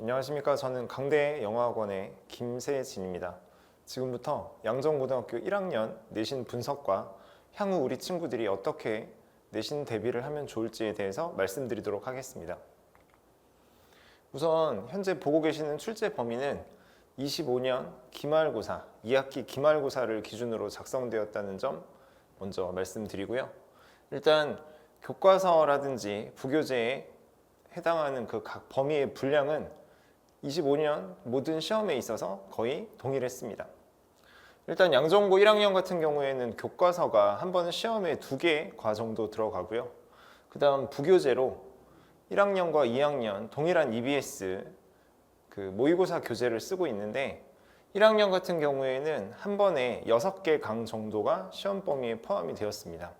안녕하십니까. 저는 강대 영어학원의 김세진입니다. 지금부터 양정고등학교 1학년 내신 분석과 향후 우리 친구들이 어떻게 내신 대비를 하면 좋을지에 대해서 말씀드리도록 하겠습니다. 우선 현재 보고 계시는 출제 범위는 25년 기말고사, 2학기 기말고사를 기준으로 작성되었다는 점 먼저 말씀드리고요. 일단 교과서라든지 부교재에 해당하는 그 각 범위의 분량은 25년 모든 시험에 있어서 거의 동일했습니다. 일단 양정고 1학년 같은 경우에는 교과서가 한 번은 시험에 두 개 과정도 들어가고요. 그 다음 부교재로 1학년과 2학년 동일한 EBS 그 모의고사 교재를 쓰고 있는데 1학년 같은 경우에는 한 번에 6개 강 정도가 시험 범위에 포함이 되었습니다.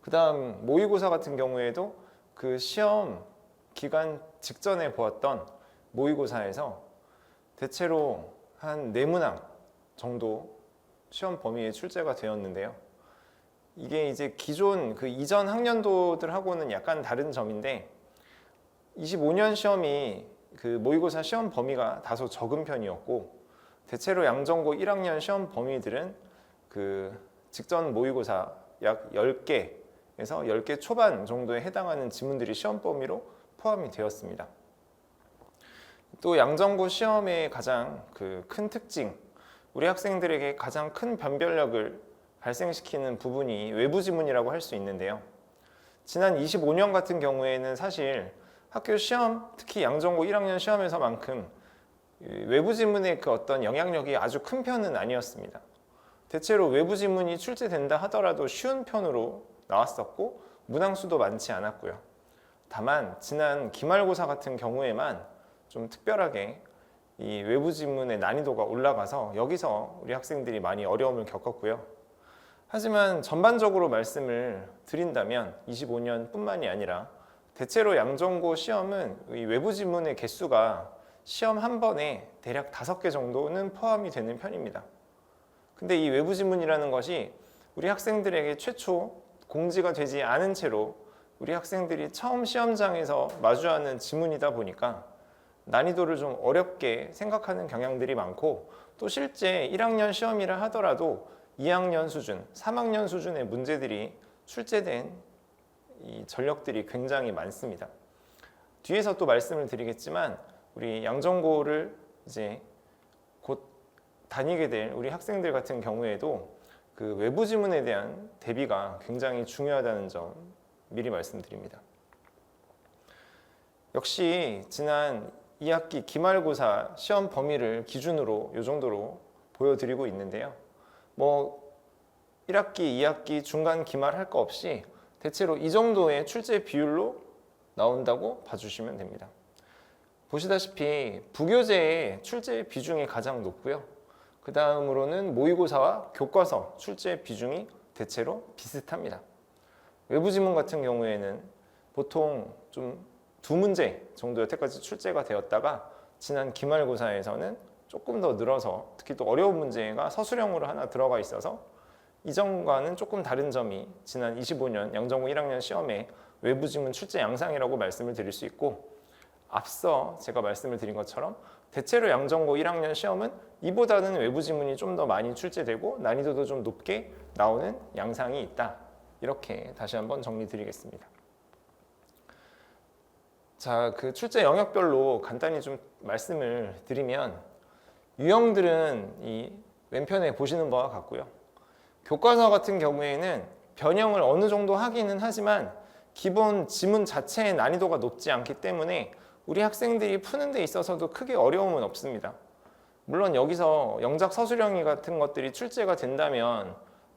그 다음 모의고사 같은 경우에도 그 시험 기간 직전에 보았던 모의고사에서 대체로 한 네문항 정도 시험 범위에 출제가 되었는데요. 이게 이제 기존 그 이전 학년도들하고는 약간 다른 점인데 25년 시험이 그 모의고사 시험 범위가 다소 적은 편이었고 대체로 양정고 1학년 시험 범위들은 그 직전 모의고사 약 10개에서 10개 초반 정도에 해당하는 지문들이 시험 범위로 포함이 되었습니다. 또 양정고 시험의 가장 그 큰 특징, 우리 학생들에게 가장 큰 변별력을 발생시키는 부분이 외부 지문이라고 할 수 있는데요. 지난 25년 같은 경우에는 사실 학교 시험, 특히 양정고 1학년 시험에서만큼 외부 지문의 그 어떤 영향력이 아주 큰 편은 아니었습니다. 대체로 외부 지문이 출제된다 하더라도 쉬운 편으로 나왔었고 문항수도 많지 않았고요. 다만 지난 기말고사 같은 경우에만 좀 특별하게 이 외부 지문의 난이도가 올라가서 여기서 우리 학생들이 많이 어려움을 겪었고요. 하지만 전반적으로 말씀을 드린다면 25년뿐만이 아니라 대체로 양정고 시험은 이 외부 지문의 개수가 시험 한 번에 대략 다섯 개 정도는 포함이 되는 편입니다. 근데 이 외부 지문이라는 것이 우리 학생들에게 최초 공지가 되지 않은 채로 우리 학생들이 처음 시험장에서 마주하는 지문이다 보니까 난이도를 좀 어렵게 생각하는 경향들이 많고 또 실제 1학년 시험이라 하더라도 2학년 수준, 3학년 수준의 문제들이 출제된 이 전력들이 굉장히 많습니다. 뒤에서 또 말씀을 드리겠지만 우리 양정고를 이제 곧 다니게 될 우리 학생들 같은 경우에도 그 외부 지문에 대한 대비가 굉장히 중요하다는 점 미리 말씀드립니다. 역시 지난 2학기 기말고사 시험 범위를 기준으로 이 정도로 보여드리고 있는데요. 뭐 1학기, 2학기 중간 기말 할 거 없이 대체로 이 정도의 출제 비율로 나온다고 봐주시면 됩니다. 보시다시피 부교재의 출제 비중이 가장 높고요. 그 다음으로는 모의고사와 교과서 출제 비중이 대체로 비슷합니다. 외부 지문 같은 경우에는 보통 좀 두 문제 정도 여태까지 출제가 되었다가 지난 기말고사에서는 조금 더 늘어서 특히 또 어려운 문제가 서술형으로 하나 들어가 있어서 이전과는 조금 다른 점이 지난 25년 양정고 1학년 시험에 외부 지문 출제 양상이라고 말씀을 드릴 수 있고 앞서 제가 말씀을 드린 것처럼 대체로 양정고 1학년 시험은 이보다는 외부 지문이 좀 더 많이 출제되고 난이도도 좀 높게 나오는 양상이 있다. 이렇게 다시 한번 정리 드리겠습니다. 자, 그 출제 영역별로 간단히 좀 말씀을 드리면 유형들은 이 왼편에 보시는 바와 같고요. 교과서 같은 경우에는 변형을 어느 정도 하기는 하지만 기본 지문 자체의 난이도가 높지 않기 때문에 우리 학생들이 푸는 데 있어서도 크게 어려움은 없습니다. 물론 여기서 영작 서술형이 같은 것들이 출제가 된다면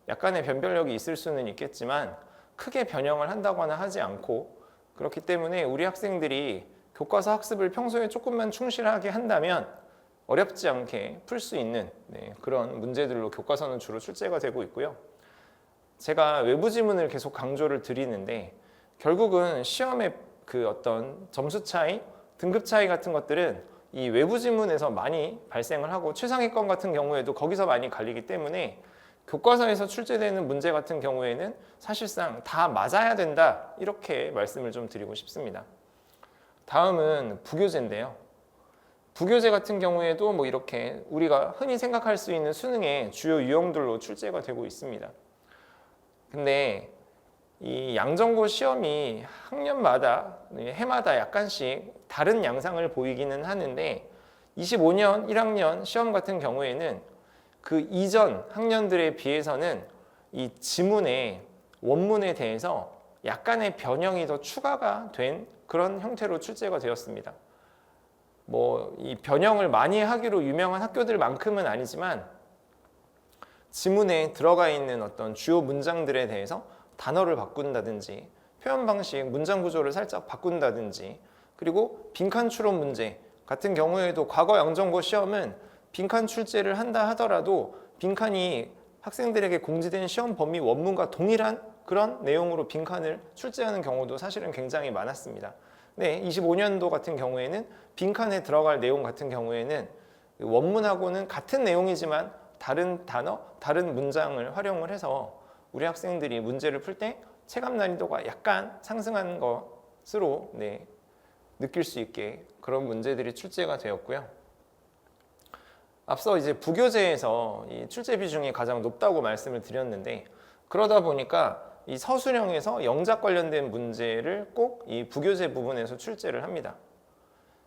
약간의 변별력이 있을 수는 있겠지만 크게 변형을 한다거나 하지 않고 그렇기 때문에 우리 학생들이 교과서 학습을 평소에 조금만 충실하게 한다면 어렵지 않게 풀 수 있는 네, 그런 문제들로 교과서는 주로 출제가 되고 있고요. 제가 외부 지문을 계속 강조를 드리는데 결국은 시험의 그 어떤 점수 차이, 등급 차이 같은 것들은 이 외부 지문에서 많이 발생을 하고 최상위권 같은 경우에도 거기서 많이 갈리기 때문에 교과서에서 출제되는 문제 같은 경우에는 사실상 다 맞아야 된다 이렇게 말씀을 좀 드리고 싶습니다. 다음은 부교재인데요. 부교재 같은 경우에도 뭐 이렇게 우리가 흔히 생각할 수 있는 수능의 주요 유형들로 출제가 되고 있습니다. 근데 이 양정고 시험이 학년마다 해마다 약간씩 다른 양상을 보이기는 하는데 25년 1학년 시험 같은 경우에는 그 이전 학년들에 비해서는 이 지문의 원문에 대해서 약간의 변형이 더 추가가 된 그런 형태로 출제가 되었습니다. 뭐 이 변형을 많이 하기로 유명한 학교들만큼은 아니지만 지문에 들어가 있는 어떤 주요 문장들에 대해서 단어를 바꾼다든지 표현 방식, 문장 구조를 살짝 바꾼다든지 그리고 빈칸 추론 문제 같은 경우에도 과거 양정고 시험은 빈칸 출제를 한다 하더라도 빈칸이 학생들에게 공지된 시험 범위 원문과 동일한 그런 내용으로 빈칸을 출제하는 경우도 사실은 굉장히 많았습니다. 네, 25년도 같은 경우에는 빈칸에 들어갈 내용 같은 경우에는 원문하고는 같은 내용이지만 다른 단어, 다른 문장을 활용을 해서 우리 학생들이 문제를 풀 때 체감 난이도가 약간 상승한 것으로 네, 느낄 수 있게 그런 문제들이 출제가 되었고요. 앞서 이제 부교재에서 이 출제 비중이 가장 높다고 말씀을 드렸는데 그러다 보니까 이 서술형에서 영작 관련된 문제를 꼭 이 부교재 부분에서 출제를 합니다.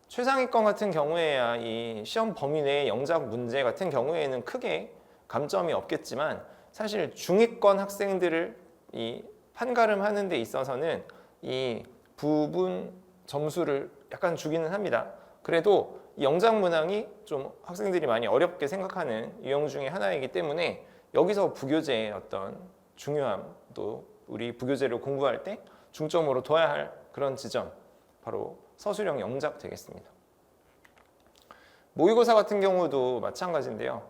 최상위권 같은 경우에야 이 시험 범위 내의 영작 문제 같은 경우에는 크게 감점이 없겠지만 사실 중위권 학생들을 이 판가름 하는 데 있어서는 이 부분 점수를 약간 주기는 합니다. 그래도 이 영작 문항이 좀 학생들이 많이 어렵게 생각하는 유형 중에 하나이기 때문에 여기서 부교재의 어떤 중요함도 우리 부교재를 공부할 때 중점으로 둬야 할 그런 지점 바로 서술형 영작 되겠습니다. 모의고사 같은 경우도 마찬가지인데요.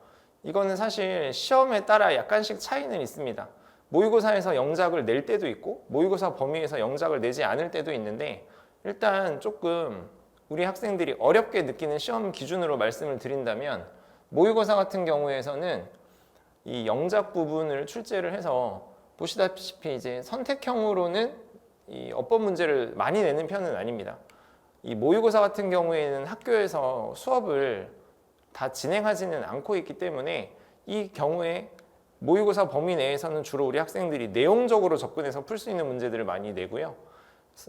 이거는 사실 시험에 따라 약간씩 차이는 있습니다. 모의고사에서 영작을 낼 때도 있고 모의고사 범위에서 영작을 내지 않을 때도 있는데 일단 조금 우리 학생들이 어렵게 느끼는 시험 기준으로 말씀을 드린다면 모의고사 같은 경우에서는 이 영작 부분을 출제를 해서 보시다시피 이제 선택형으로는 이 어법 문제를 많이 내는 편은 아닙니다. 이 모의고사 같은 경우에는 학교에서 수업을 다 진행하지는 않고 있기 때문에 이 경우에 모의고사 범위 내에서는 주로 우리 학생들이 내용적으로 접근해서 풀 수 있는 문제들을 많이 내고요.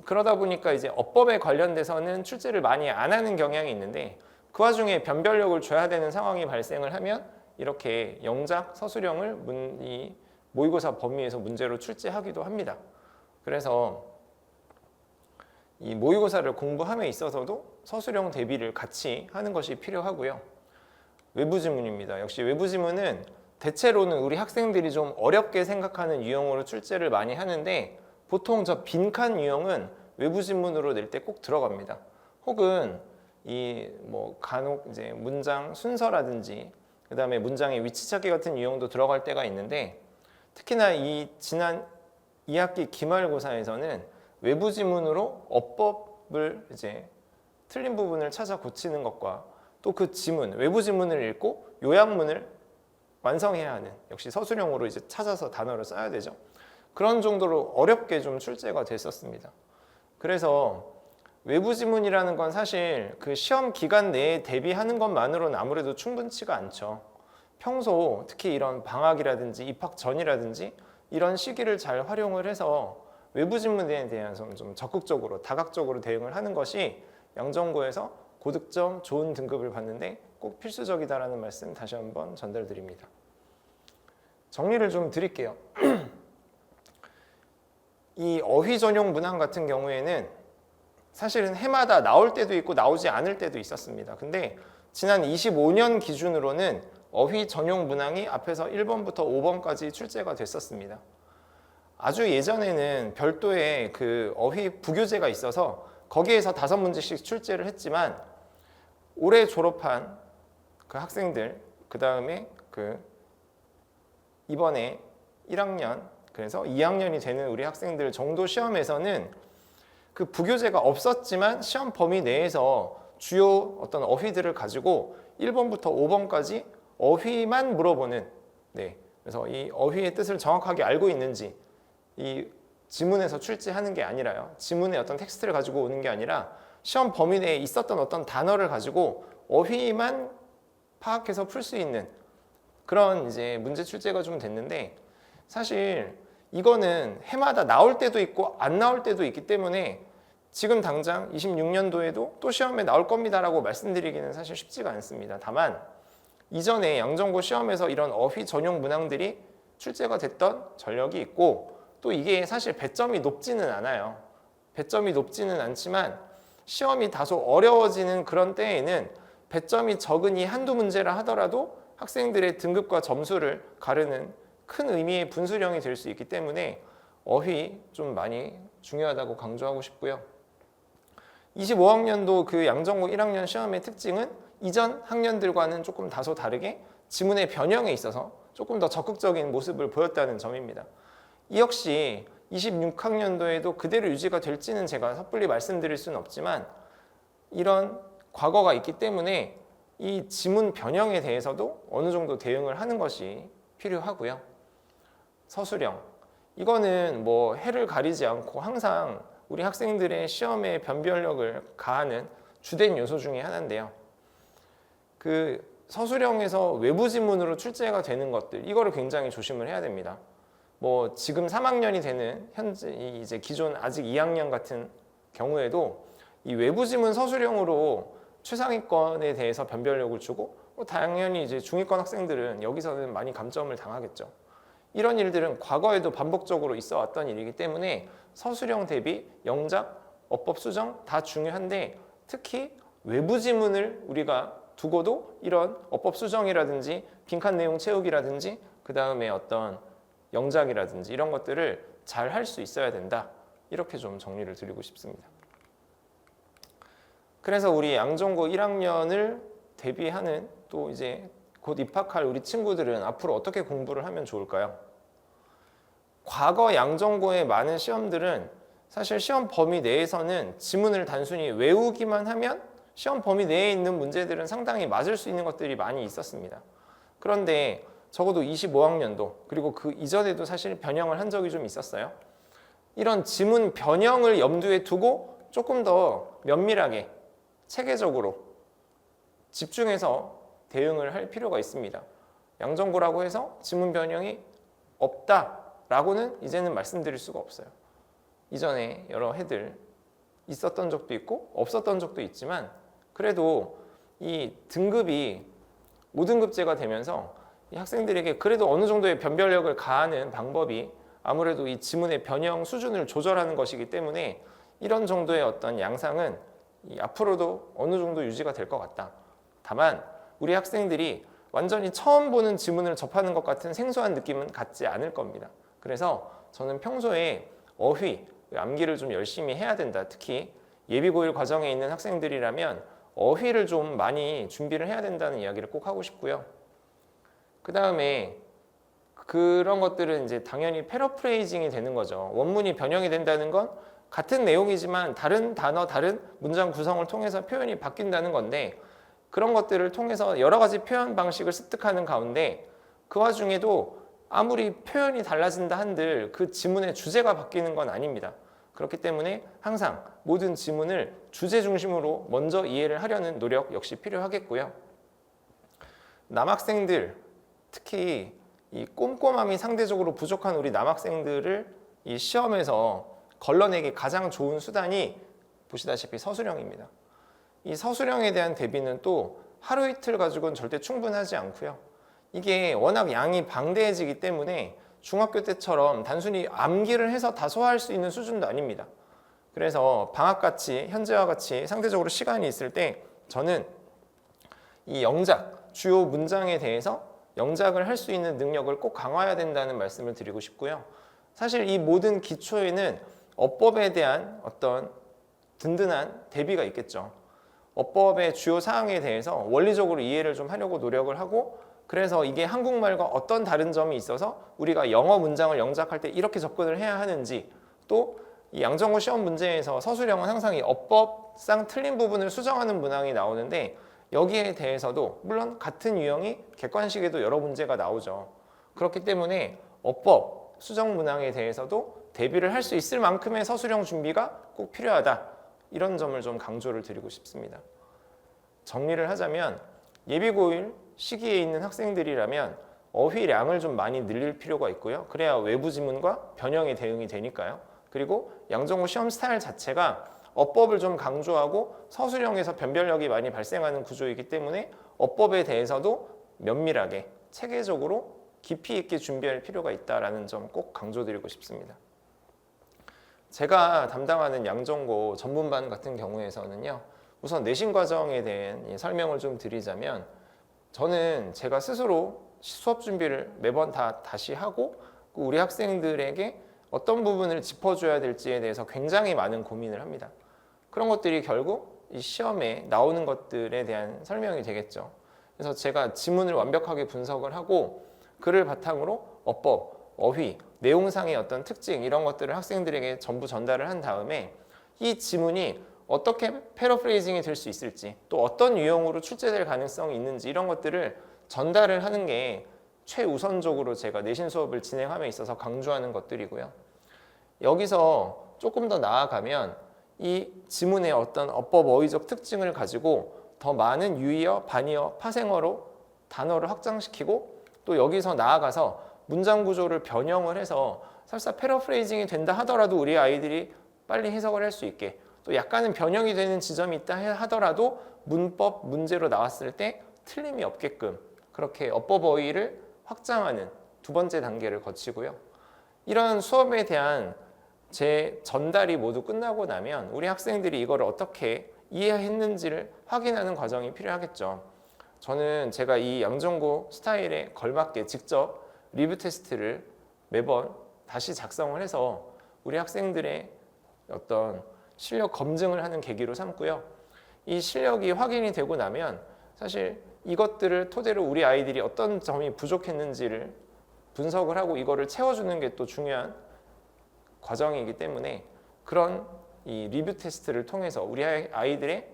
그러다 보니까 이제 어법에 관련돼서는 출제를 많이 안 하는 경향이 있는데 그 와중에 변별력을 줘야 되는 상황이 발생을 하면 이렇게 영작 서술형을 문, 이 모의고사 범위에서 문제로 출제하기도 합니다. 그래서 이 모의고사를 공부함에 있어서도 서술형 대비를 같이 하는 것이 필요하고요. 외부 지문입니다. 역시 외부 지문은 대체로는 우리 학생들이 좀 어렵게 생각하는 유형으로 출제를 많이 하는데 보통 저 빈칸 유형은 외부 지문으로 낼 때 꼭 들어갑니다. 혹은 이 뭐 간혹 이제 문장 순서라든지 그다음에 문장의 위치 찾기 같은 유형도 들어갈 때가 있는데 특히나 이 지난 2학기 기말고사에서는 외부 지문으로 어법을 이제 틀린 부분을 찾아 고치는 것과 또 그 지문, 외부 지문을 읽고 요약문을 완성해야 하는 역시 서술형으로 이제 찾아서 단어를 써야 되죠. 그런 정도로 어렵게 좀 출제가 됐었습니다. 그래서 외부 지문이라는 건 사실 그 시험 기간 내에 대비하는 것만으로는 아무래도 충분치가 않죠. 평소 특히 이런 방학이라든지 입학 전이라든지 이런 시기를 잘 활용을 해서 외부 질문에 대해서 좀 적극적으로 다각적으로 대응을 하는 것이 양정고에서 고득점 좋은 등급을 받는데 꼭 필수적이다라는 말씀 다시 한번 전달드립니다. 정리를 좀 드릴게요. 이 어휘 전용 문항 같은 경우에는 사실은 해마다 나올 때도 있고 나오지 않을 때도 있었습니다. 근데 지난 25년 기준으로는 어휘 전용 문항이 앞에서 1번부터 5번까지 출제가 됐었습니다. 아주 예전에는 별도의 그 어휘 부교재가 있어서 거기에서 다섯 문제씩 출제를 했지만 올해 졸업한 그 학생들 그 다음에 그 이번에 1학년 그래서 2학년이 되는 우리 학생들 정도 시험에서는 그 부교재가 없었지만 시험 범위 내에서 주요 어떤 어휘들을 가지고 1번부터 5번까지 어휘만 물어보는 네. 그래서 이 어휘의 뜻을 정확하게 알고 있는지 이 지문에서 출제하는 게 아니라요. 지문의 어떤 텍스트를 가지고 오는 게 아니라 시험 범위 내에 있었던 어떤 단어를 가지고 어휘만 파악해서 풀 수 있는 그런 이제 문제 출제가 좀 됐는데 사실 이거는 해마다 나올 때도 있고 안 나올 때도 있기 때문에 지금 당장 26년도에도 또 시험에 나올 겁니다라고 말씀드리기는 사실 쉽지가 않습니다. 다만 이전에 양정고 시험에서 이런 어휘 전용 문항들이 출제가 됐던 전력이 있고 또 이게 사실 배점이 높지는 않아요. 배점이 높지는 않지만 시험이 다소 어려워지는 그런 때에는 배점이 적으니 한두 문제라 하더라도 학생들의 등급과 점수를 가르는 큰 의미의 분수령이 될 수 있기 때문에 어휘 좀 많이 중요하다고 강조하고 싶고요. 25학년도 그 양정고 1학년 시험의 특징은 이전 학년들과는 조금 다소 다르게 지문의 변형에 있어서 조금 더 적극적인 모습을 보였다는 점입니다. 이 역시 26학년도에도 그대로 유지가 될지는 제가 섣불리 말씀드릴 수는 없지만 이런 과거가 있기 때문에 이 지문 변형에 대해서도 어느 정도 대응을 하는 것이 필요하고요. 서술형. 이거는 뭐 해를 가리지 않고 항상 우리 학생들의 시험의 변별력을 가하는 주된 요소 중에 하나인데요. 그 서술형에서 외부 지문으로 출제가 되는 것들 이거를 굉장히 조심을 해야 됩니다. 뭐 지금 3학년이 되는 현재 이 이제 기존 아직 2학년 같은 경우에도 이 외부 지문 서술형으로 최상위권에 대해서 변별력을 주고 뭐 당연히 이제 중위권 학생들은 여기서는 많이 감점을 당하겠죠. 이런 일들은 과거에도 반복적으로 있어 왔던 일이기 때문에 서술형 대비 영작, 어법 수정 다 중요한데 특히 외부 지문을 우리가 두고도 이런 어법 수정이라든지 빈칸 내용 채우기라든지 그 다음에 어떤 영작이라든지 이런 것들을 잘 할 수 있어야 된다. 이렇게 좀 정리를 드리고 싶습니다. 그래서 우리 양정고 1학년을 대비하는 또 이제 곧 입학할 우리 친구들은 앞으로 어떻게 공부를 하면 좋을까요? 과거 양정고의 많은 시험들은 사실 시험 범위 내에서는 지문을 단순히 외우기만 하면 시험 범위 내에 있는 문제들은 상당히 맞을 수 있는 것들이 많이 있었습니다. 그런데 적어도 25학년도 그리고 그 이전에도 사실 변형을 한 적이 좀 있었어요. 이런 지문 변형을 염두에 두고 조금 더 면밀하게 체계적으로 집중해서 대응을 할 필요가 있습니다. 양정고라고 해서 지문 변형이 없다라고는 이제는 말씀드릴 수가 없어요. 이전에 여러 해들 있었던 적도 있고 없었던 적도 있지만 그래도 이 등급이 5등급제가 되면서 이 학생들에게 그래도 어느 정도의 변별력을 가하는 방법이 아무래도 이 지문의 변형 수준을 조절하는 것이기 때문에 이런 정도의 어떤 양상은 이 앞으로도 어느 정도 유지가 될 것 같다. 다만 우리 학생들이 완전히 처음 보는 지문을 접하는 것 같은 생소한 느낌은 갖지 않을 겁니다. 그래서 저는 평소에 어휘, 암기를 좀 열심히 해야 된다. 특히 예비고일 과정에 있는 학생들이라면 어휘를 좀 많이 준비를 해야 된다는 이야기를 꼭 하고 싶고요. 그 다음에 그런 것들은 이제 당연히 패러프레이징이 되는 거죠. 원문이 변형이 된다는 건 같은 내용이지만 다른 단어, 다른 문장 구성을 통해서 표현이 바뀐다는 건데 그런 것들을 통해서 여러 가지 표현 방식을 습득하는 가운데 그 와중에도 아무리 표현이 달라진다 한들 그 지문의 주제가 바뀌는 건 아닙니다. 그렇기 때문에 항상 모든 지문을 주제 중심으로 먼저 이해를 하려는 노력 역시 필요하겠고요. 남학생들 특히 이 꼼꼼함이 상대적으로 부족한 우리 남학생들을 이 시험에서 걸러내기 가장 좋은 수단이 보시다시피 서술형입니다. 이 서술형에 대한 대비는 또 하루 이틀 가지고는 절대 충분하지 않고요. 이게 워낙 양이 방대해지기 때문에 중학교 때처럼 단순히 암기를 해서 다 소화할 수 있는 수준도 아닙니다. 그래서 방학같이 현재와 같이 상대적으로 시간이 있을 때 저는 이 영작, 주요 문장에 대해서 영작을 할 수 있는 능력을 꼭 강화해야 된다는 말씀을 드리고 싶고요. 사실 이 모든 기초에는 어법에 대한 어떤 든든한 대비가 있겠죠. 어법의 주요 사항에 대해서 원리적으로 이해를 좀 하려고 노력을 하고 그래서 이게 한국말과 어떤 다른 점이 있어서 우리가 영어 문장을 영작할 때 이렇게 접근을 해야 하는지 또 이 양정고 시험 문제에서 서술형은 항상 이 어법상 틀린 부분을 수정하는 문항이 나오는데 여기에 대해서도 물론 같은 유형이 객관식에도 여러 문제가 나오죠. 그렇기 때문에 어법 수정 문항에 대해서도 대비를 할 수 있을 만큼의 서술형 준비가 꼭 필요하다. 이런 점을 좀 강조를 드리고 싶습니다. 정리를 하자면 예비고일 시기에 있는 학생들이라면 어휘량을 좀 많이 늘릴 필요가 있고요. 그래야 외부 지문과 변형에 대응이 되니까요. 그리고 양정호 시험 스타일 자체가 어법을 좀 강조하고 서술형에서 변별력이 많이 발생하는 구조이기 때문에 어법에 대해서도 면밀하게 체계적으로 깊이 있게 준비할 필요가 있다라는 점 꼭 강조드리고 싶습니다. 제가 담당하는 양정고 전문반 같은 경우에서는요. 우선 내신 과정에 대한 이 설명을 좀 드리자면 저는 제가 스스로 수업 준비를 매번 다 다시 하고 그 우리 학생들에게 어떤 부분을 짚어줘야 될지에 대해서 굉장히 많은 고민을 합니다. 그런 것들이 결국 이 시험에 나오는 것들에 대한 설명이 되겠죠. 그래서 제가 지문을 완벽하게 분석을 하고 그를 바탕으로 어법, 어휘, 내용상의 어떤 특징 이런 것들을 학생들에게 전부 전달을 한 다음에 이 지문이 어떻게 패러프레이징이 될 수 있을지 또 어떤 유형으로 출제될 가능성이 있는지 이런 것들을 전달을 하는 게 최우선적으로 제가 내신 수업을 진행함에 있어서 강조하는 것들이고요. 여기서 조금 더 나아가면 이 지문의 어떤 어법 어휘적 특징을 가지고 더 많은 유의어, 반의어, 파생어로 단어를 확장시키고 또 여기서 나아가서 문장 구조를 변형을 해서 설사 패러프레이징이 된다 하더라도 우리 아이들이 빨리 해석을 할 수 있게 또 약간은 변형이 되는 지점이 있다 하더라도 문법 문제로 나왔을 때 틀림이 없게끔 그렇게 어법 어휘를 확장하는 두 번째 단계를 거치고요. 이런 수업에 대한 제 전달이 모두 끝나고 나면 우리 학생들이 이걸 어떻게 이해했는지를 확인하는 과정이 필요하겠죠. 저는 제가 이 양정고 스타일에 걸맞게 직접 리뷰 테스트를 매번 다시 작성을 해서 우리 학생들의 어떤 실력 검증을 하는 계기로 삼고요. 이 실력이 확인이 되고 나면 사실 이것들을 토대로 우리 아이들이 어떤 점이 부족했는지를 분석을 하고 이거를 채워주는 게 또 중요한 과정이기 때문에 그런 이 리뷰 테스트를 통해서 우리 아이들의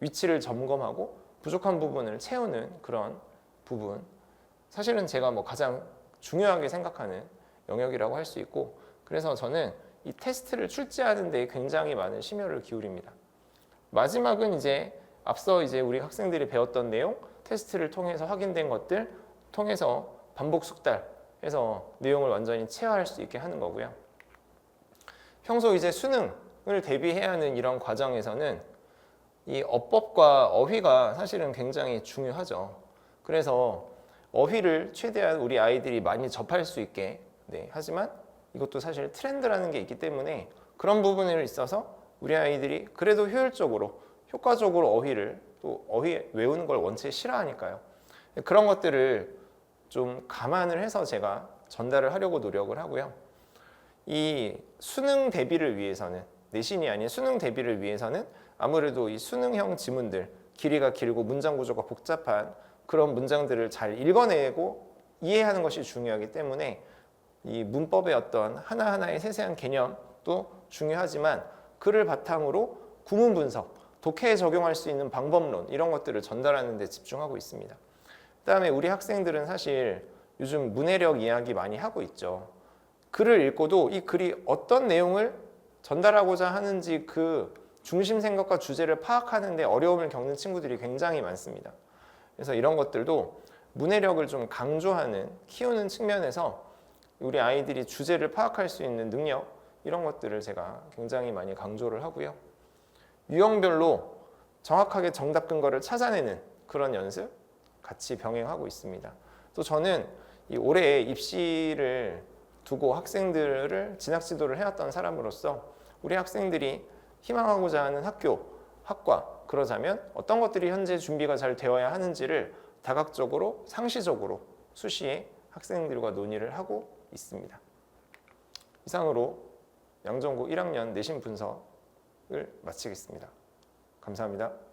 위치를 점검하고 부족한 부분을 채우는 그런 부분 사실은 제가 뭐 가장 중요하게 생각하는 영역이라고 할 수 있고 그래서 저는 이 테스트를 출제하는 데 굉장히 많은 심혈을 기울입니다. 마지막은 이제 앞서 이제 우리 학생들이 배웠던 내용 테스트를 통해서 확인된 것들 통해서 반복 숙달해서 내용을 완전히 체화할 수 있게 하는 거고요. 평소 이제 수능을 대비해야 하는 이런 과정에서는 이 어법과 어휘가 사실은 굉장히 중요하죠. 그래서 어휘를 최대한 우리 아이들이 많이 접할 수 있게 네, 하지만 이것도 사실 트렌드라는 게 있기 때문에 그런 부분에 있어서 우리 아이들이 그래도 효율적으로 효과적으로 어휘를 또 어휘 외우는 걸 원체 싫어하니까요. 그런 것들을 좀 감안을 해서 제가 전달을 하려고 노력을 하고요. 이 수능 대비를 위해서는 내신이 아닌 수능 대비를 위해서는 아무래도 이 수능형 지문들 길이가 길고 문장 구조가 복잡한 그런 문장들을 잘 읽어내고 이해하는 것이 중요하기 때문에 이 문법의 어떤 하나하나의 세세한 개념도 중요하지만 그를 바탕으로 구문 분석, 독해에 적용할 수 있는 방법론 이런 것들을 전달하는 데 집중하고 있습니다. 그다음에 우리 학생들은 사실 요즘 문해력 이야기 많이 하고 있죠. 글을 읽고도 이 글이 어떤 내용을 전달하고자 하는지 그 중심 생각과 주제를 파악하는 데 어려움을 겪는 친구들이 굉장히 많습니다. 그래서 이런 것들도 문해력을 좀 강조하는 키우는 측면에서 우리 아이들이 주제를 파악할 수 있는 능력 이런 것들을 제가 굉장히 많이 강조를 하고요. 유형별로 정확하게 정답 근거를 찾아내는 그런 연습 같이 병행하고 있습니다. 또 저는 이 올해 입시를 두고 학생들을 진학 지도를 해왔던 사람으로서 우리 학생들이 희망하고자 하는 학교, 학과 그러자면 어떤 것들이 현재 준비가 잘 되어야 하는지를 다각적으로 상시적으로 수시에 학생들과 논의를 하고 있습니다. 이상으로 양정고 1학년 내신 분석을 마치겠습니다. 감사합니다.